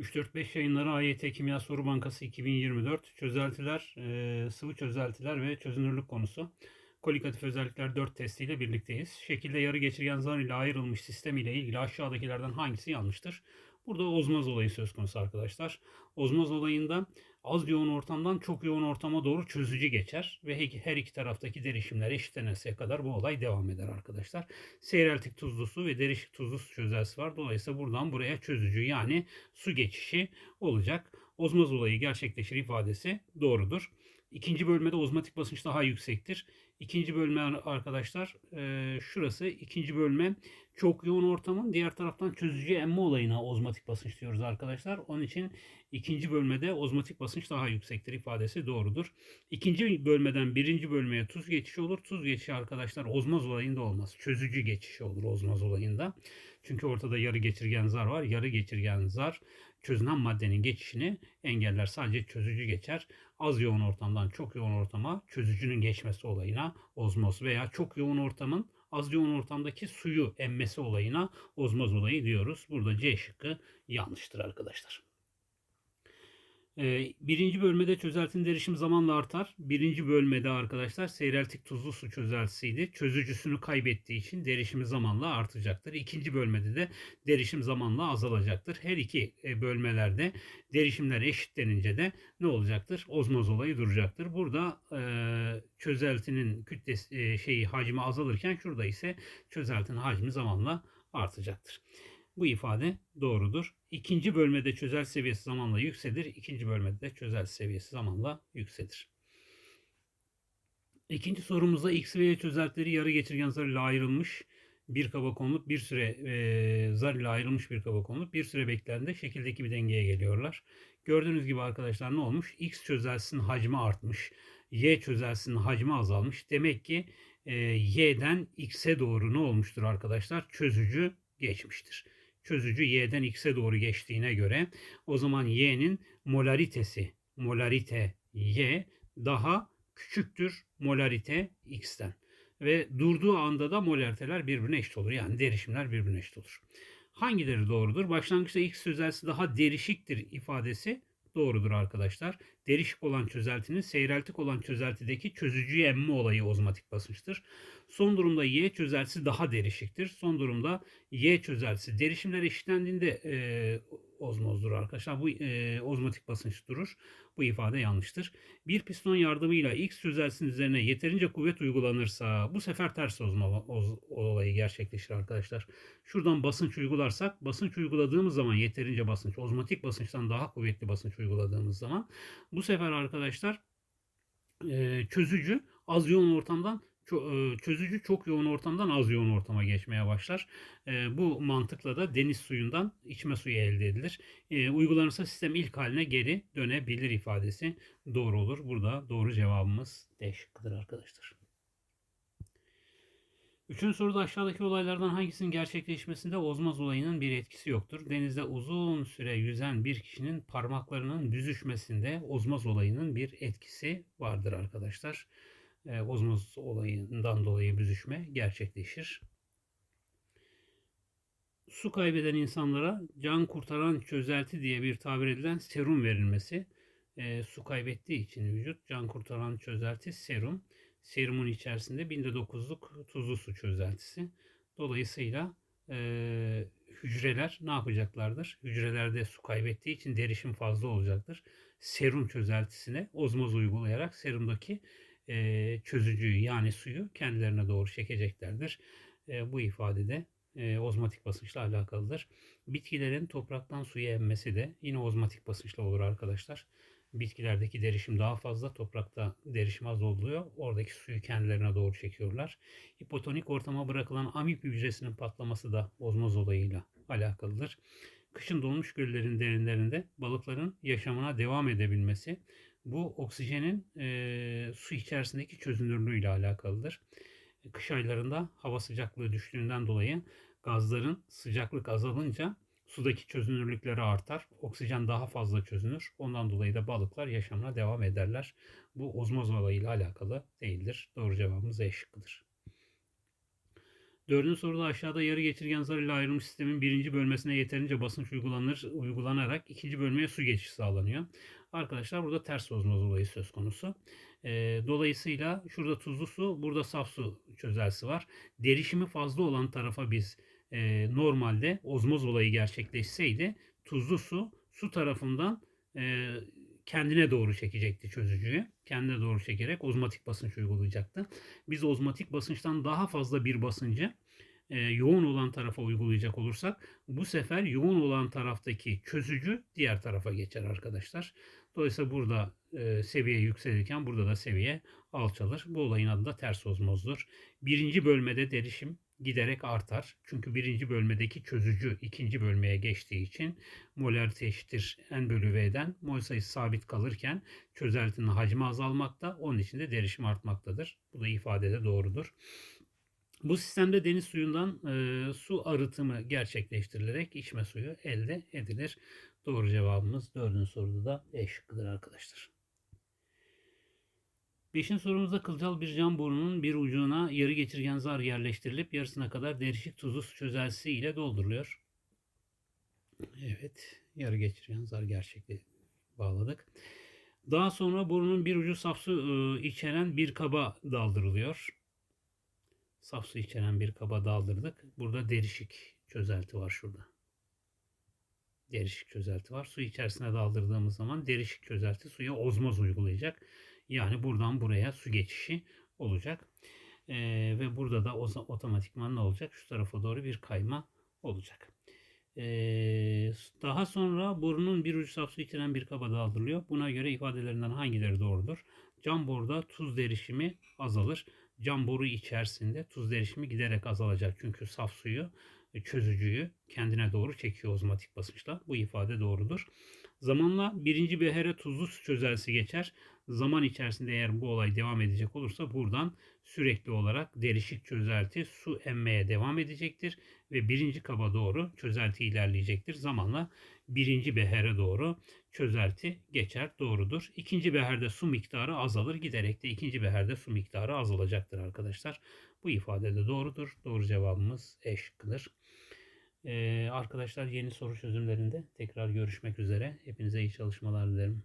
3-4-5 yayınları AYT Kimya Soru Bankası 2024 çözeltiler, e, sıvı çözeltiler ve çözünürlük konusu. Kolikatif özellikler 4 testiyle birlikteyiz. Şekilde yarı geçirgen zar ile ayrılmış sistem ile ilgili aşağıdakilerden hangisi yanlıştır? Burada ozmoz olayı söz konusu arkadaşlar. Ozmoz olayında az yoğun ortamdan çok yoğun ortama doğru çözücü geçer ve her iki taraftaki derişimler eşitlenirse kadar bu olay devam eder arkadaşlar. Seyreltik tuzlu su ve derişik tuzlu su çözeltisi var. Dolayısıyla buradan buraya çözücü yani su geçişi olacak. Ozmoz olayı gerçekleşir ifadesi doğrudur. İkinci bölmede ozmotik basınç daha yüksektir. İkinci bölme arkadaşlar e, şurası ikinci bölme çok yoğun ortamın diğer taraftan çözücü emme olayına ozmotik basınç diyoruz arkadaşlar. Onun için ikinci bölmede ozmotik basınç daha yüksektir ifadesi doğrudur. İkinci bölmeden birinci bölmeye tuz geçişi olur. Tuz geçişi arkadaşlar ozmoz olayında olmaz. Çözücü geçişi olur ozmoz olayında. Çünkü ortada yarı geçirgen zar var. Yarı geçirgen zar çözünen maddenin geçişini engeller. Sadece çözücü geçer. Az yoğun ortamdan çok yoğun ortama çözücünün geçmesi olayına ozmoz veya çok yoğun ortamın az yoğun ortamdaki suyu emmesi olayına ozmoz olayı diyoruz. Burada C şıkkı yanlıştır arkadaşlar. Ee, birinci bölmede çözeltinin derişimi zamanla artar. Birinci bölmede arkadaşlar seyreltik tuzlu su çözeltisiydi. Çözücüsünü kaybettiği için derişimi zamanla artacaktır. İkinci bölmede de derişim zamanla azalacaktır. Her iki e, bölmelerde derişimler eşitlenince de ne olacaktır? Ozmoz olayı duracaktır. Burada e, çözeltinin kütlesi e, şeyi hacmi azalırken şurada ise çözeltinin hacmi zamanla artacaktır. Bu ifade doğrudur. İkinci bölmede çözel seviyesi zamanla yükselir. İkinci bölmede de çözel seviyesi zamanla yükselir. İkinci sorumuzda X ve Y çözeltileri yarı geçirgen zar ile ayrılmış bir kaba konulup bir süre e, zar ile ayrılmış bir kaba konulup bir süre beklendi. Şekildeki bir dengeye geliyorlar. Gördüğünüz gibi arkadaşlar ne olmuş? X çözeltisinin hacmi artmış. Y çözeltisinin hacmi azalmış. Demek ki e, Y'den X'e doğru ne olmuştur arkadaşlar? Çözücü geçmiştir çözücü y'den x'e doğru geçtiğine göre o zaman y'nin molaritesi molarite y daha küçüktür molarite x'ten. Ve durduğu anda da molariteler birbirine eşit olur. Yani derişimler birbirine eşit olur. Hangileri doğrudur? Başlangıçta x sözeltisi daha derişiktir ifadesi doğrudur arkadaşlar. Derişik olan çözeltinin seyreltik olan çözeltideki çözücü emme olayı ozmatik basınçtır. Son durumda Y çözeltisi daha derişiktir. Son durumda Y çözeltisi derişimler eşitlendiğinde e, ozmozdur arkadaşlar. Bu e, ozmotik basınç durur. Bu ifade yanlıştır. Bir piston yardımıyla X çözeltisinin üzerine yeterince kuvvet uygulanırsa bu sefer ters ozma oz, olayı gerçekleşir arkadaşlar. Şuradan basınç uygularsak basınç uyguladığımız zaman yeterince basınç ozmotik basınçtan daha kuvvetli basınç uyguladığımız zaman bu sefer arkadaşlar e, çözücü az yoğun ortamdan e, çözücü çok yoğun ortamdan az yoğun ortama geçmeye başlar. E, bu mantıkla da deniz suyundan içme suyu elde edilir. E, uygulanırsa sistem ilk haline geri dönebilir ifadesi doğru olur. Burada doğru cevabımız D şıkkıdır arkadaşlar. Üçüncü soruda aşağıdaki olaylardan hangisinin gerçekleşmesinde ozmoz olayının bir etkisi yoktur? Denizde uzun süre yüzen bir kişinin parmaklarının büzüşmesinde ozmoz olayının bir etkisi vardır arkadaşlar e, ozmoz olayından dolayı büzüşme gerçekleşir. Su kaybeden insanlara can kurtaran çözelti diye bir tabir edilen serum verilmesi. E, su kaybettiği için vücut can kurtaran çözelti serum. Serumun içerisinde binde dokuzluk tuzlu su çözeltisi. Dolayısıyla e, hücreler ne yapacaklardır? Hücrelerde su kaybettiği için derişim fazla olacaktır. Serum çözeltisine ozmoz uygulayarak serumdaki e, çözücüyü yani suyu kendilerine doğru çekeceklerdir. E, bu ifadede e, ozmatik basınçla alakalıdır. Bitkilerin topraktan suyu emmesi de yine ozmatik basınçla olur arkadaşlar. Bitkilerdeki derişim daha fazla, toprakta derişim az oluyor. Oradaki suyu kendilerine doğru çekiyorlar. Hipotonik ortama bırakılan amip hücresinin patlaması da ozmoz olayıyla alakalıdır. Kışın donmuş göllerin derinlerinde balıkların yaşamına devam edebilmesi bu oksijenin e, su içerisindeki çözünürlüğü ile alakalıdır. Kış aylarında hava sıcaklığı düştüğünden dolayı gazların sıcaklık azalınca sudaki çözünürlükleri artar. Oksijen daha fazla çözünür. Ondan dolayı da balıklar yaşamına devam ederler. Bu ozmoz olayıyla alakalı değildir. Doğru cevabımız E şıkkıdır. Dördüncü soruda aşağıda yarı geçirgen zar ile ayrılmış sistemin birinci bölmesine yeterince basınç uygulanır, uygulanarak ikinci bölmeye su geçişi sağlanıyor. Arkadaşlar burada ters ozmoz olayı söz konusu. E, dolayısıyla şurada tuzlu su, burada saf su çözelsi var. Derişimi fazla olan tarafa biz e, normalde ozmoz olayı gerçekleşseydi tuzlu su su tarafından e, kendine doğru çekecekti çözücüyü. Kendine doğru çekerek ozmotik basınç uygulayacaktı. Biz ozmotik basınçtan daha fazla bir basıncı e, yoğun olan tarafa uygulayacak olursak bu sefer yoğun olan taraftaki çözücü diğer tarafa geçer arkadaşlar. Dolayısıyla burada seviye yükselirken burada da seviye alçalır. Bu olayın adı da ters ozmozdur. Birinci bölmede derişim giderek artar. Çünkü birinci bölmedeki çözücü ikinci bölmeye geçtiği için molarite eşittir n bölü v'den mol sayısı sabit kalırken çözeltinin hacmi azalmakta. Onun için de derişim artmaktadır. Bu da ifadede doğrudur. Bu sistemde deniz suyundan e, su arıtımı gerçekleştirilerek içme suyu elde edilir. Doğru cevabımız dördüncü soruda da E şıkkıdır arkadaşlar. Beşinci sorumuzda kılcal bir cam borunun bir ucuna yarı geçirgen zar yerleştirilip yarısına kadar derişik tuzlu su çözeltisi ile dolduruluyor. Evet, yarı geçirgen zar gerçekle bağladık. Daha sonra borunun bir ucu saf su e, içeren bir kaba daldırılıyor. Saf su içeren bir kaba daldırdık. Burada derişik çözelti var şurada. Derişik çözelti var. Su içerisine daldırdığımız zaman derişik çözelti suya ozmoz uygulayacak. Yani buradan buraya su geçişi olacak. Ee, ve burada da otomatikman ne olacak? Şu tarafa doğru bir kayma olacak. Ee, daha sonra borunun bir ucu saf su içeren bir kaba daldırılıyor. Buna göre ifadelerinden hangileri doğrudur? Cam boruda tuz derişimi azalır. Cam boru içerisinde tuz derişimi giderek azalacak. Çünkü saf suyu çözücüyü kendine doğru çekiyor ozmotik basınçla. Bu ifade doğrudur. Zamanla birinci behere tuzlu su çözelsi geçer. Zaman içerisinde eğer bu olay devam edecek olursa buradan sürekli olarak derişik çözelti su emmeye devam edecektir ve birinci kaba doğru çözelti ilerleyecektir. Zamanla birinci behere doğru çözelti geçer doğrudur. İkinci beherde su miktarı azalır giderek de ikinci beherde su miktarı azalacaktır arkadaşlar. Bu ifade de doğrudur. Doğru cevabımız E şıkkıdır. Ee, arkadaşlar yeni soru çözümlerinde tekrar görüşmek üzere. Hepinize iyi çalışmalar dilerim.